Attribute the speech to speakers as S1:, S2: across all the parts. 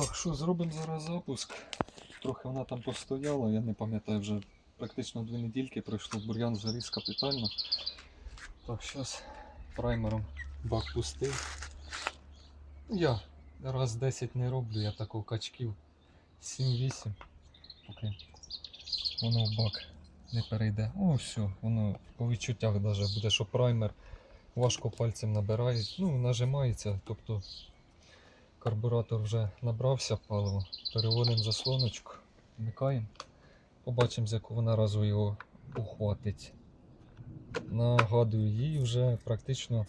S1: Так, що, зробимо зараз запуск. Трохи вона там постояла, я не пам'ятаю, вже практично дві недільки пройшло, бур'ян заріс капітально. Так, зараз праймером бак пустий. Ну, Я раз 10 не роблю, я такого качків 7-8, поки воно в бак не перейде. О, все, воно по відчуттях даже буде, що праймер важко пальцем набирає, ну, нажимається, тобто карбуратор вже набрався паливо. Переводимо заслоночку, вмикаємо. Побачимо, з якого вона разу його ухватить. Нагадую, їй вже практично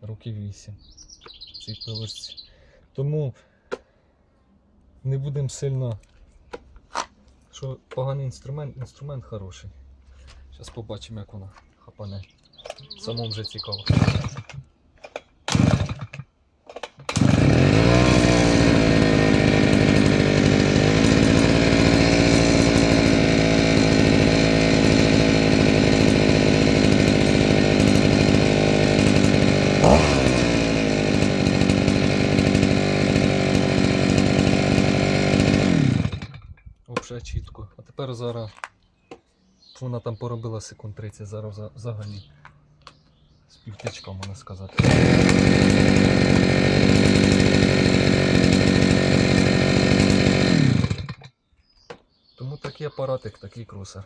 S1: років 8 цій пилочці. Тому не будемо сильно. Що поганий інструмент, інструмент хороший. Зараз побачимо, як вона хапане. Самому вже цікаво. Взагалі чітко. А тепер зараз вона там поробила секунд 30, зараз за- взагалі. З півтичка, можна сказати. Тому такий апаратик, такий крусер.